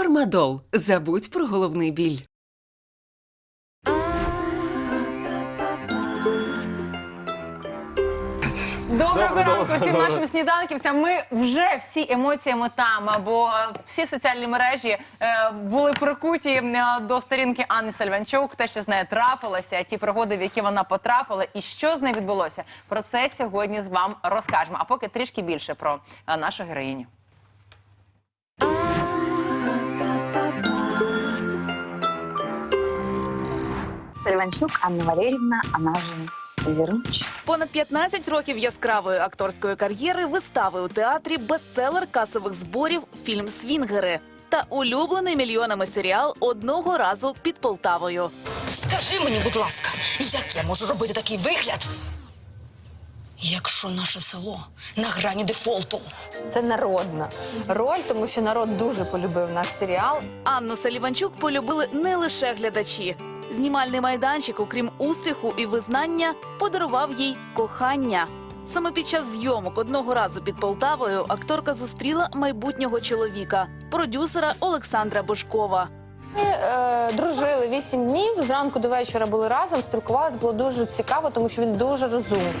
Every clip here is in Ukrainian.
Фармадол. Забудь про головний біль. Доброго ранку добре, всім нашим сніданківцям. Ми вже всі емоціями там, бо е, всі соціальні мережі е, були прикуті е, до сторінки Анни Сальванчук, те, що з нею трапилося, ті пригоди, в які вона потрапила, і що з нею відбулося. Про це сьогодні з вам розкажемо. А поки трішки більше про е, нашу героїню. Сальванчук Анна Валерьевна, она же Веруч. Понад 15 років яскравої акторської кар'єри, вистави у театрі, бестселер касових зборів, фільм Свінгери та улюблений мільйонами серіал одного разу під Полтавою. Скажи мені, будь ласка, як я можу робити такий вигляд, якщо наше село на грані дефолту? Це народна роль, тому що народ дуже полюбив наш серіал. Анну Саліванчук полюбили не лише глядачі. Знімальний майданчик, окрім успіху і визнання, подарував їй кохання. Саме під час зйомок одного разу під Полтавою акторка зустріла майбутнього чоловіка, продюсера Олександра Бошкова. Ми е, дружили вісім днів. Зранку до вечора були разом, спілкувалися. Було дуже цікаво, тому що він дуже розумний.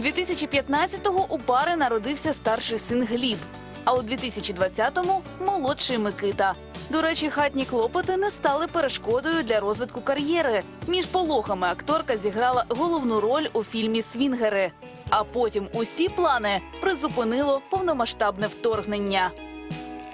2015-го у пари народився старший син Гліб, а у 2020-му – молодший Микита. До речі, хатні клопоти не стали перешкодою для розвитку кар'єри. Між пологами акторка зіграла головну роль у фільмі Свінгери. А потім усі плани призупинило повномасштабне вторгнення.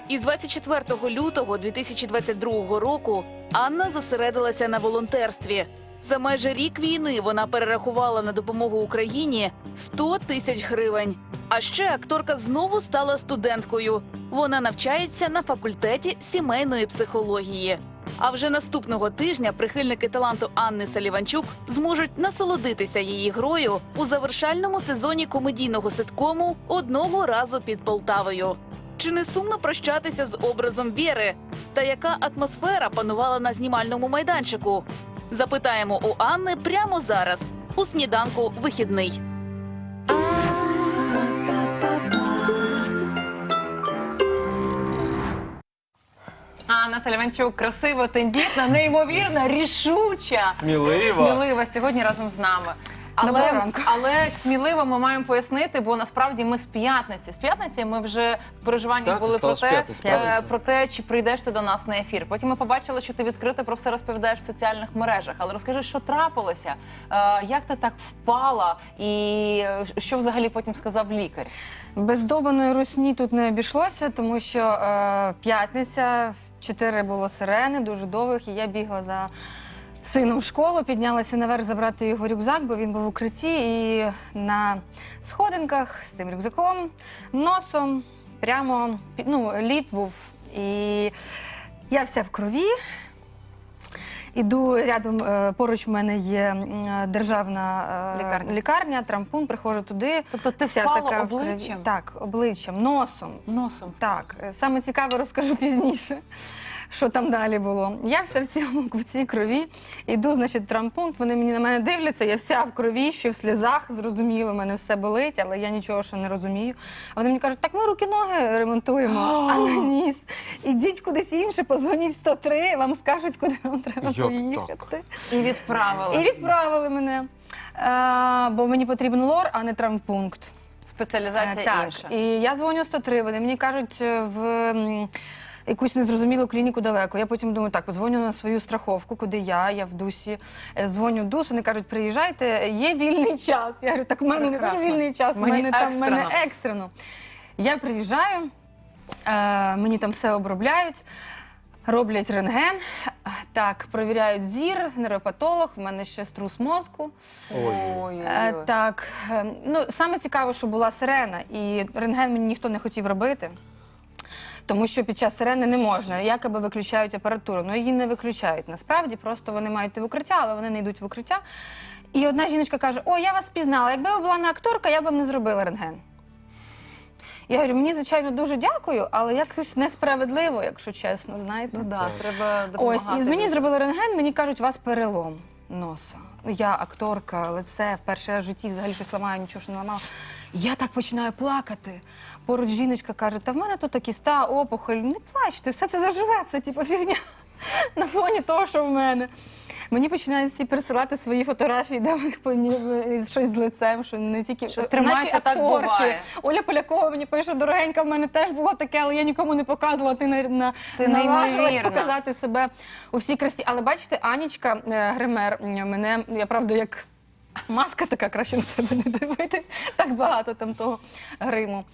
Із 24 лютого 2022 року Анна зосередилася на волонтерстві. За майже рік війни вона перерахувала на допомогу Україні 100 тисяч гривень. А ще акторка знову стала студенткою. Вона навчається на факультеті сімейної психології. А вже наступного тижня прихильники таланту Анни Саліванчук зможуть насолодитися її грою у завершальному сезоні комедійного ситкому одного разу під Полтавою. Чи не сумно прощатися з образом Вєри? Та яка атмосфера панувала на знімальному майданчику? Запитаємо у Анни прямо зараз у сніданку вихідний. Анна Сальванчук красива, тендітна, неймовірна, рішуча. Смілива. Смілива сьогодні разом з нами. Доброго Але, ранку. але сміливо ми маємо пояснити, бо насправді ми з п'ятниці. З п'ятниці ми вже в переживанні Так, це були про те, п'ятниці, е, правильно. про те, чи прийдеш ти до нас на ефір. Потім ми побачили, що ти відкрито про все розповідаєш в соціальних мережах. Але розкажи, що трапилося, е, як ти так впала, і е, що взагалі потім сказав лікар? Без довбаної русні тут не обійшлося, тому що е, п'ятниця, чотири було сирени, дуже довгих, і я бігла за сином в школу, піднялася наверх забрати його рюкзак, бо він був в укритті, і на сходинках з тим рюкзаком, носом, прямо ну, лід був. І я вся в крові. Іду рядом, е, поруч в мене є державна е, Лікарня. лікарня, трампун, приходжу туди. Тобто ти Вся впала така обличчям? Так, обличчям, носом. Носом. Так, е, саме цікаве розкажу пізніше, що там далі було. Я вся в цьому в цій крові. Іду, значить, в травмпункт, вони мені на мене дивляться, я вся в крові, що в сльозах, зрозуміло, в мене все болить, але я нічого ще не розумію. А вони мені кажуть, так ми руки-ноги ремонтуємо, а не ніс. Ідіть кудись інше, позвоніть 103, вам скажуть, куди вам треба Як поїхати. І відправили. І відправили мене. Е, бо мені потрібен лор, а не травмпункт. Спеціалізація Е, так, інша. І я дзвоню 103, вони мені кажуть е, в м, якусь незрозумілу клініку далеко. Я потім думаю, так, дзвоню на свою страховку, куди я, я в дусі. Е, Дзвоню в ДУС, вони кажуть, приїжджайте, є вільний час. Я говорю, так в мене не дуже вільний час, в мене там в мене екстрено. Я приїжджаю, е, мені там все обробляють. Роблять рентген, так, провіряють зір, нейропатолог, в мене ще струс мозку. Е, Так, е, ну саме цікаве, що була сирена, і рентген мені ніхто не хотів робити. Тому що під час сирени не можна, якоби виключають апаратуру. Ну її не виключають. Насправді просто вони мають йти в укриття, але вони не йдуть в укриття. І одна жіночка каже: О, я вас пізнала. Якби ви була не акторка, я б вам не зробила рентген. Я говорю, мені звичайно дуже дякую, але якось несправедливо, якщо чесно, знаєте. Ну да, треба Ось, допомагати. і мені зробили рентген, мені кажуть, у вас перелом носа. я акторка, але це вперше в житті взагалі щось ламаю, нічого ж не ламала. Я так починаю плакати. Поруч жіночка каже: та в мене тут кіста, опухоль, не плачте, все це заживеться, типу фігня на фоні того, що в мене. Мені починають всі пересилати свої фотографії, де в них повні- щось з лицем, що не тільки Що тримайся, наші так акторки. буває. Оля Полякова мені пише, дорогенька, в мене теж було таке, але я нікому не показувала. Ти на, на Ти наважилась неймовірна. показати себе у всій красі. Але бачите, Анічка е, гример мене, я правда, як. Маска така, краще на себе не дивитись. Так багато там того гриму.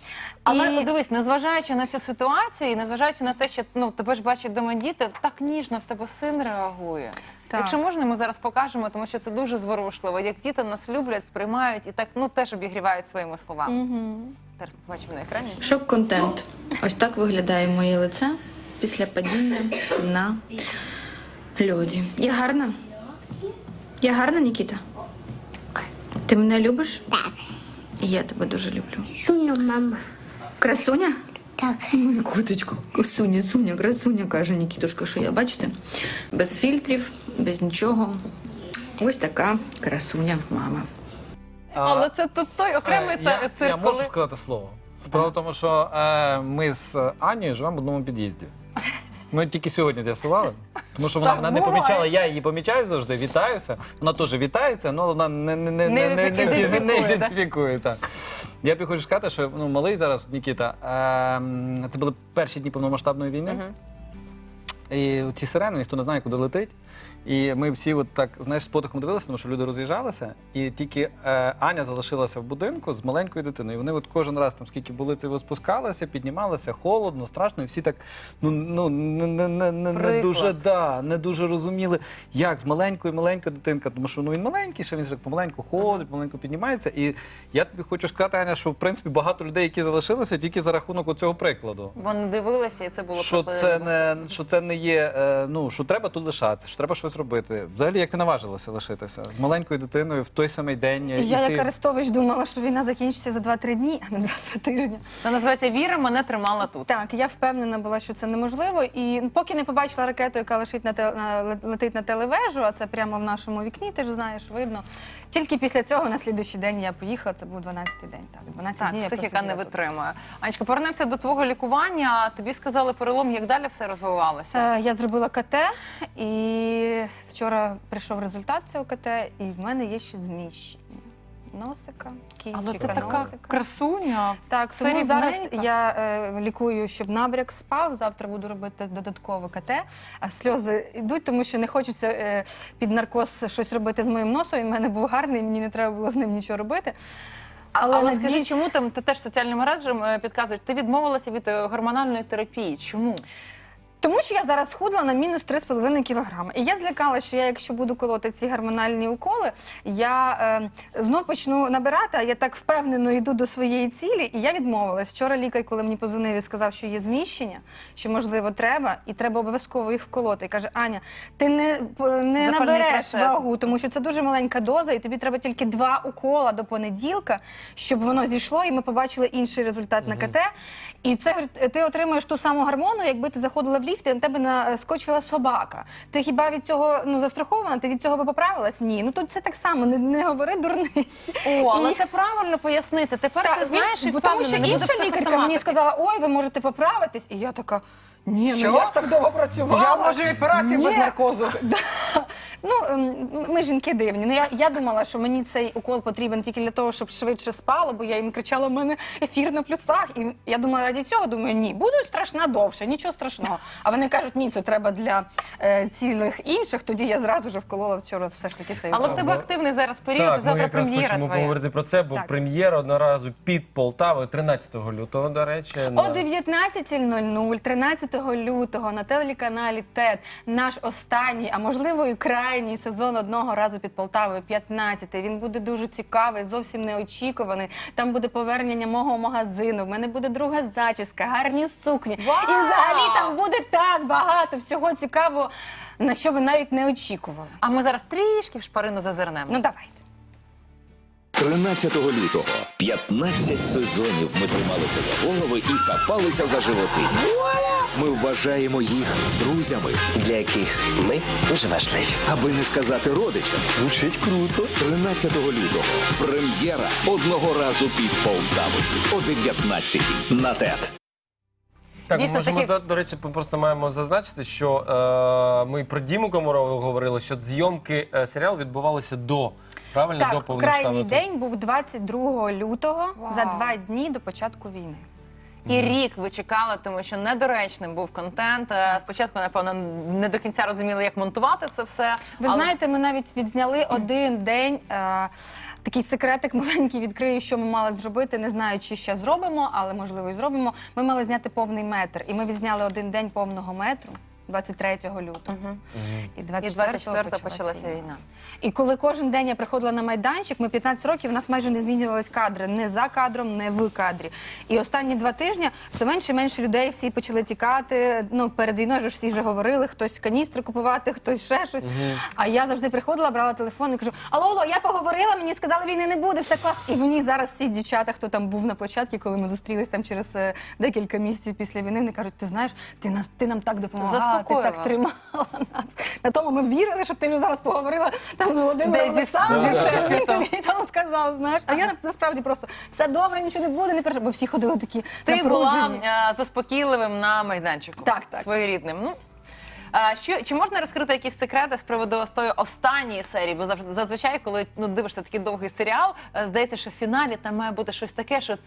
Але І- дивись, незважаючи на цю ситуацію, і незважаючи на те, що ну тебе ж бачать дома діти, так ніжно в тебе син реагує. Так. Якщо можна, ми зараз покажемо, тому що це дуже зворушливо. Як діти нас люблять, сприймають і так ну теж обігрівають своїми словами. Мгм. Зараз побачимо на екрані. Шок-контент. Ось так виглядає моє лице після падіння на льоді. Я гарна? Я гарна, Нікіта? Ти мене любиш? Так. Я тебе дуже люблю. Суня, мама. Красуня? Так. Ой, Коточку, Суня, Суня, красуня, каже Нікітушка, що я бачите? Без фільтрів, без нічого. Ось така красуня мама. Але це тут той окремий Е, я, цирк, я можу коли сказати слово. Справа в тому, що е, ми з Анією живемо в одному під'їзді. Ми тільки сьогодні з'ясували, тому що вона Так, мене не буває. помічала, я її помічаю завжди, вітаюся. Вона теж вітається, але вона не, не, не, Не не, не, не, не так? ідентифікує. Так. Я тобі хочу сказати, що ну, малий зараз, Нікіта, е, це були перші дні повномасштабної війни. І ці сирени, ніхто не знає, куди летить. І ми всі от так, знаєш, з подихом дивилися, тому що люди роз'їжджалися, і тільки е, Аня залишилася в будинку з маленькою дитиною. І вони от кожен раз, там, скільки були це спускалися, піднімалися, холодно, страшно, і всі так ну, ну, не, не, не, не, не дуже да, не дуже розуміли, як з маленькою маленька дитинка, тому що ну, він маленький, ще він так помаленьку ходить, помаленьку піднімається. І я тобі хочу сказати, Аня, що в принципі багато людей, які залишилися, тільки за рахунок цього прикладу вони дивилися, і це було що це не що це не є. е, Ну що треба тут лишатися, що треба щось робити. Взагалі, як ти наважилася лишитися з маленькою дитиною в той самий день. Я, іти? як Арестович, думала, що війна закінчиться за 2-3 дні, а не 2-3 тижні. Це називається віра мене тримала тут. Так, я впевнена була, що це неможливо. І поки не побачила ракету, яка лишить на, те, летить на телевежу, а це прямо в нашому вікні, ти ж знаєш, видно. Тільки після цього на слідуючий день я поїхала. Це був 12-й день. Так, 12 Так, днів я психіка не тут. витримує. Анечка, повернемося до твого лікування. Тобі сказали перелом, як далі все розвивалося. Е, Я зробила КТ, і вчора прийшов результат цього КТ, і в мене є ще зміщення. Носика, кінчика Але ти така носика. красуня. Так, все тому зараз рівненько. я е, лікую, щоб набряк спав. Завтра буду робити додаткове КТ. А сльози йдуть, тому що не хочеться е, під наркоз щось робити з моїм носом. Він в мене був гарний, мені не треба було з ним нічого робити. Але, надіюсь- скажи, чому там ти теж соціальним мережам е, підказують, ти відмовилася від е, гормональної терапії. Чому? Тому що я зараз схудла на мінус 3,5 кілограми. І я злякалася, що я, якщо буду колоти ці гормональні уколи, я е, знов почну набирати, а я так впевнено йду до своєї цілі, і я відмовилась. Вчора лікар, коли мені позвонив і сказав, що є зміщення, що можливо треба, і треба обов'язково їх вколоти. І каже, Аня, ти не, не Запальний набереш процес. вагу, тому що це дуже маленька доза, і тобі треба тільки два укола до понеділка, щоб воно зійшло, і ми побачили інший результат на КТ. І це ти отримуєш ту саму гормону, якби ти заходила в ліфт і на тебе наскочила собака. Ти хіба від цього ну застрахована? Ти від цього би поправилась? Ні. Ну тут це так само, не, не говори дурниці. О, але це правильно пояснити. Тепер ти знаєш і бо тому що інша лікарка мені сказала, ой, ви можете поправитись. І я така. Ні, Що? ну я ж так довго працювала. Я і операцію без наркозу. Да. Ну, ем, ми жінки дивні. Ну, я, я думала, що мені цей укол потрібен тільки для того, щоб швидше спало, бо я їм кричала, у мене ефір на плюсах. І я думала, раді цього думаю, ні, буду страшна довше, нічого страшного. А вони кажуть, ні, це треба для е, цілих інших. Тоді я зразу ж вколола вчора все ж таки цей Але в тебе активний зараз період, Так, ми завтра якраз прем'єра хочемо твоя. поговорити про це, бо Так. прем'єра одноразу під Полтавою 13 лютого, до речі. О на- 19.00, 13 лютого на телеканалі ТЕД наш останній, а можливо і крайній сезон одного разу під Полтавою, 15-й. Він буде дуже цікавий, зовсім неочікуваний. Там буде повернення мого магазину. В мене буде друга зачіска, гарні сукні. І взагалі там буде так багато всього цікавого, на що ви навіть не очікували. А ми зараз трішки в шпарину зазирнемо. Ну давайте. 13 лютого 15 сезонів ми трималися за голови і хапалися за животи. Ми вважаємо їх друзями, для яких ми дуже важливі. аби не сказати родичам. Звучить круто. 13 лютого. Прем'єра одного разу під Полтавою о 19 на ТЕТ. Так, Дійсно, може, ми, такі- до, до речі, ми просто маємо зазначити, що е, ми про Діму Комарову говорили, що зйомки е, серіалу відбувалися до, правильно, до Так, крайній день був 22 лютого Вау. за два дні до початку війни. І рік ви чекали, тому що недоречним був контент. Е, Спочатку, напевно, не до кінця розуміли, як монтувати це все. Ви але- знаєте, ми навіть відзняли один день. Е, Такий секретик маленький відкрию, що ми мали зробити. Не знаю, чи ще зробимо, але можливо і зробимо. Ми мали зняти повний метр, і ми відзняли один день повного метру 23 лютого. І І 24 24 почалася війна. І коли кожен день я приходила на майданчик, ми 15 років, у нас майже не змінювались кадри не за кадром, не в кадрі. І останні два тижні все менше і менше людей всі почали тікати. Ну перед війною ж всі вже говорили, хтось каністри купувати, хтось ще щось. А я завжди приходила, брала телефон і кажу: Алло, алло, я поговорила, мені сказали, війни не буде, все клас. І мені зараз всі дівчата, хто там був на площадці, коли ми зустрілись там через е, декілька місяців після війни, вони кажуть, ти знаєш, ти нас ти нам так допомагала, ти так тримала нас. На тому ми вірили, що ти вже зараз поговорила там з Володимиром Олександровичем, всесвітом. і там сказав, знаєш. А я насправді просто все добре, нічого не буде, не переживай, бо всі ходили такі Ти була напружені. е, заспокійливим на майданчику. Так, так. Своєрідним. Ну, а що, чи можна розкрити якісь секрети з приводу ось тої останньої серії? Бо завжди зазвичай, коли ну, дивишся такий довгий серіал, е, здається, що в фіналі там має бути щось таке, що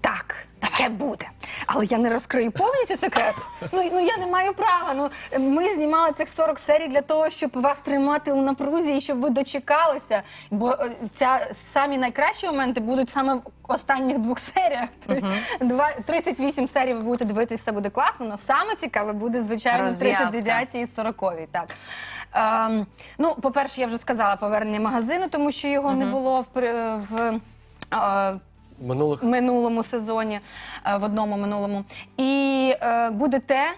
Так, таке буде. Але я не розкрию повністю секрет. Ну, ну я не маю права. Ну ми знімали цих 40 серій для того, щоб вас тримати у напрузі і щоб ви дочекалися. Бо е, ця самі найкращі моменти будуть саме в останніх двох серіях. Тобто два 38 серій ви будете дивитися, все буде класно. але саме цікаве буде звичайно Розв'язка. 39 і 40 Так. Ем, ну, по-перше, я вже сказала повернення магазину, тому що його не було в, в е, Минулих минулому сезоні, е, в одному минулому. І е, буде те,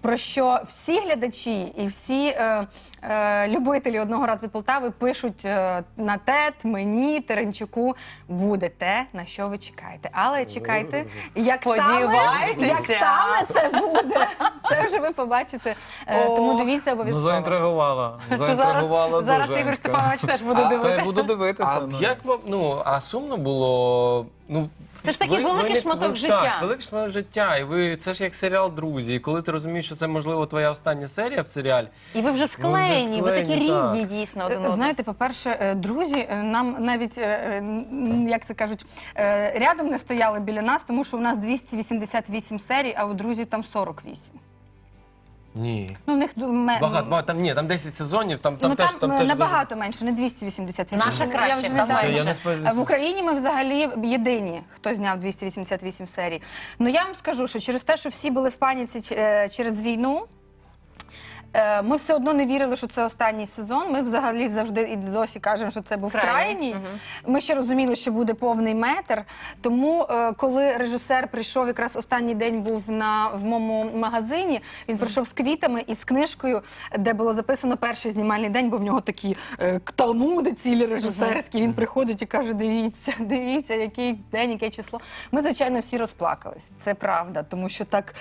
про що всі глядачі і всі е, е, любителі одного разу від Полтави пишуть е, на ТЕТ, мені, Теренчуку, буде те, на що ви чекаєте. Але чекайте, як саме, Сподівайтеся. як саме це буде. Це вже ви побачите. Е, О. тому дивіться Ну, обов'язково. заінтригувала. що Заінтригувала зараз, зараз дуже. Ігор Степанович теж буде Та я дивитися. буду дивитися. А ну. як вам ну а сумно було? Ну Це ж такий великий не- шматок ви- життя. Так, великий шматок життя. І ви це ж як серіал друзі. І коли ти розумієш, що це можливо твоя остання серія в серіалі. І ви вже склеєні, ви такі склеєні, так. рідні дійсно один одному. Знаєте, по-перше, е, друзі е, нам навіть, е, н- як це кажуть, е, рядом не стояли біля нас, тому що у нас 288 серій, а у друзів там 48. Ні. Ну, в них ду- ме- Багато, багато там ні, там 10 сезонів, там, там ну, теж там, там е, теж набагато менше, не 288. Наша Я краще, вже там не знаю. менше. Я не сподіваюся. А В Україні ми взагалі єдині, хто зняв 288 серій. Ну я вам скажу, що через те, що всі були в паніці ч- е, через війну. Е, Ми все одно не вірили, що це останній сезон. Ми взагалі завжди і досі кажемо, що це був Крайній. крайній. Ми ще розуміли, що буде повний метр. Тому, е, коли режисер прийшов, якраз останній день був на в моєму магазині. Він прийшов з квітами і з книжкою, де було записано перший знімальний день, бо в нього такі е, талмуди цілі режисерські. Він приходить і каже: дивіться, дивіться, який день, яке число. Ми, звичайно, всі розплакались. Це правда, тому що так.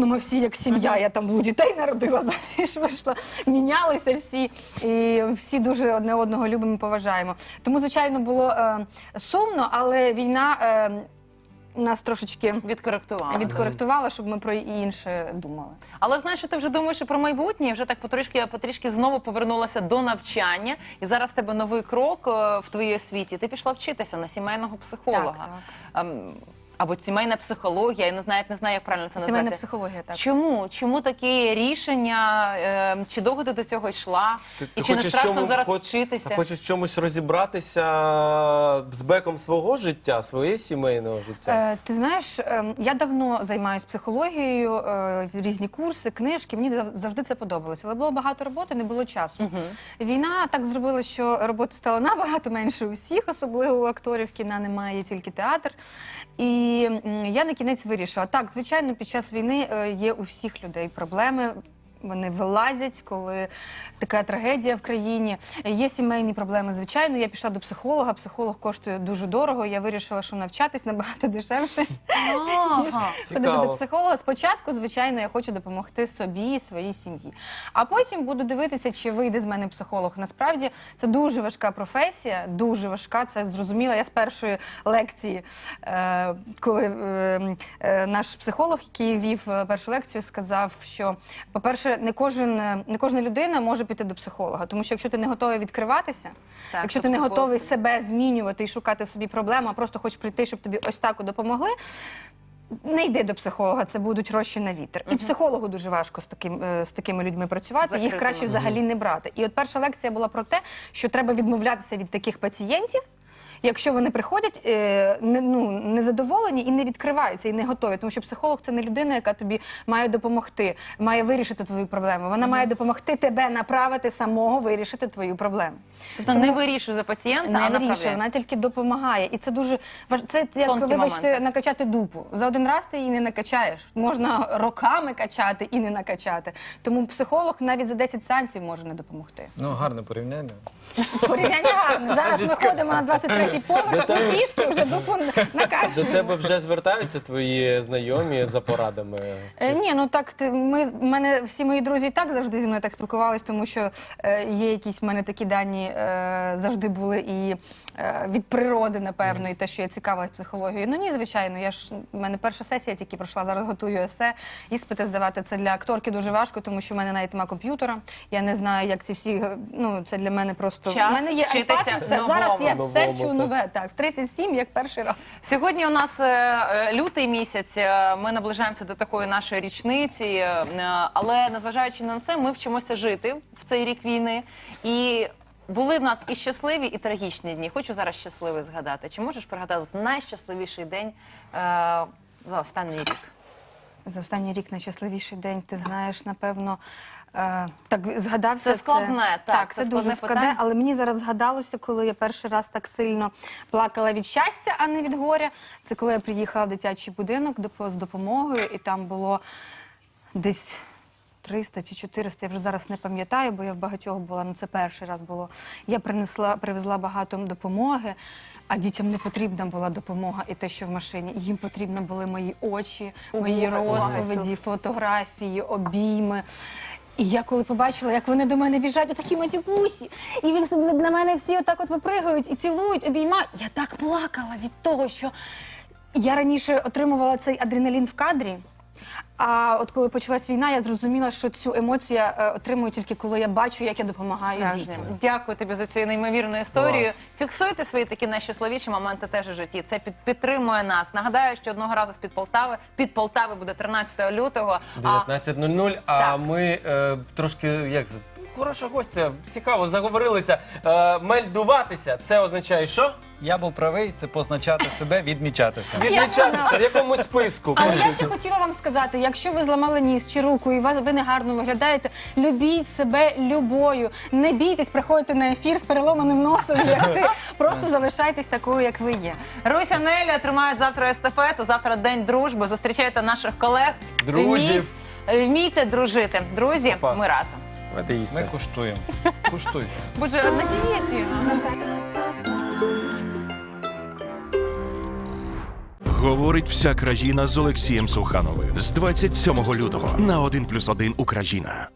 Ну, ми всі як сім'я, я там двох дітей народила, заміж вийшла, мінялися всі, і всі дуже одне одного любимо поважаємо. Тому, звичайно, було е, сумно, але війна е, нас трошечки Відкоректували. відкоректувала, щоб ми про інше думали. Але знаєш, що ти вже думаєш і про майбутнє, і вже так потрішки, потрішки знову повернулася до навчання. І зараз в тебе новий крок е, в твоїй освіті. Ти пішла вчитися на сімейного психолога. Ем, Або сімейна психологія, я не знаю, не знаю, як правильно це Сімейна психологія, так. Чому? Чому таке рішення? Е, чи довго ти до цього йшла? Ти- і ти чи не хочеш страшно чому- зараз хоч- вчитися? Хочеш в чомусь розібратися з беком свого життя, своєї сімейного життя? Е, ти знаєш, е, я давно займаюся психологією, е, різні курси, книжки. Мені зав- завжди це подобалося. Але було багато роботи, не було часу. Війна так зробила, що роботи стало набагато менше у всіх, особливо у акторів кіна немає, є тільки театр. І я на кінець вирішила. Так, звичайно, під час війни е, є у всіх людей проблеми. Вони вилазять, коли така трагедія в країні. Є сімейні проблеми, звичайно. Я пішла до психолога. Психолог коштує дуже дорого. Я вирішила, що навчатись набагато дешевше. Ходити до психолога. Спочатку, звичайно, я хочу допомогти собі і своїй сім'ї. А потім буду дивитися, чи вийде з мене психолог. Насправді це дуже важка професія, дуже важка. Це зрозуміло. Я з першої лекції, е, коли е, е, наш психолог, який вів е, першу лекцію, сказав, що, по-перше, не кожен е, не кожна людина може піти до психолога, тому що якщо ти не готовий відкриватися, Так, якщо ти не психолог- готовий себе змінювати і шукати собі проблему, а просто хочеш прийти, щоб тобі ось так допомогли. Не йди до психолога, це будуть гроші на вітер. І психологу дуже важко з таким е, з такими людьми працювати. Їх краще взагалі не брати. І от перша лекція була про те, що треба відмовлятися від таких пацієнтів. Якщо вони приходять е, не, ну, незадоволені і не відкриваються, і не готові, тому що психолог це не людина, яка тобі має допомогти, має вирішити твою проблему. Вона має допомогти тебе направити самого вирішити твою проблему. Тобто не вирішує за пацієнта, Не а вирішує, направляє. вона тільки допомагає. І це дуже важ... Це як, Тонкі вибачте, моменти. накачати дупу. За один раз ти її не накачаєш. Можна роками качати і не накачати. Тому психолог навіть за 10 сеансів може не допомогти. Ну, гарне порівняння. Порівняння гарне. Зараз ми ходимо на 23-й поверх, До тебе- ми пішки вже дупу До тебе вже звертаються твої знайомі за порадами? Е, ні, ну так ти- ми мене всі мої друзі і так завжди зі мною так спілкувались, тому що е, є якісь в мене такі дані е, завжди були і е, від природи, напевно, і те, що я цікавилась психологією. Ну ні, звичайно, я ж в мене перша сесія тільки пройшла. Зараз готую есе. Іспити здавати це для акторки дуже важко, тому що в мене навіть немає комп'ютера. Я не знаю, як ці всі е, ну це для мене просто Час мене є вчитися і все. Зараз я все Новому. Нове. Так, в 37, як перший раз. Сьогодні у нас е, е, лютий місяць. е, Ми наближаємося до такої нашої річниці, е, але незважаючи на це, ми вчимося жити в цей рік війни. І були в нас і щасливі, і трагічні дні. Хочу зараз щасливий згадати. Чи можеш пригадати найщасливіший день е, за останній рік? За останній рік найщасливіший день, ти знаєш, напевно. Е, так згадався Це складне, так, це це, дуже складне складне, питання. але мені зараз згадалося, коли я перший раз так сильно плакала від щастя, а не від горя. Це коли я приїхала в дитячий будинок з допомогою, і там було десь 300 чи 400, я вже зараз не пам'ятаю, бо я в багатьох була, ну це перший раз було. Я принесла, привезла багато допомоги, а дітям не потрібна була допомога і те, що в машині. Їм потрібні були мої очі, мої розповіді, фотографії, обійми. І я коли побачила, як вони до мене біжать, отакі матюпусі, і він на мене всі отак от випригають і цілують, обіймають. Я так плакала від того, що я раніше отримувала цей адреналін в кадрі. А от коли почалась війна, я зрозуміла, що цю емоцію я е, отримую тільки коли я бачу, як я допомагаю Справжнє. дітям. Дякую тобі за цю неймовірну історію. Клас. Фіксуйте свої такі найщасливіші моменти теж у житті. Це під, підтримує нас. Нагадаю, що одного разу з під Полтави під Полтави буде 13 лютого. А 19.00, а Так. ми е, трошки як це? Хороша гостя, цікаво, заговорилися. Е, мельдуватися це означає що? Я був правий, це позначати себе, відмічатися. Відмічатися в якомусь списку. Але я ще хотіла вам сказати: якщо ви зламали ніс чи руку і вас ви негарно виглядаєте, любіть себе любою. Не бійтесь, приходьте на ефір з переломаним носом, як ти. Просто залишайтесь такою, як ви є. Руся Неля тримають завтра естафету. Завтра день дружби. Зустрічайте наших колег. Друзів. Вмій- Вмійте дружити. Друзі, Опа. ми разом. Давайте їсти. Ми куштуємо. Куштуй. Боже, же на дієті. Говорить вся країна з Олексієм Сухановим з 27 лютого на 1+,1 Україна.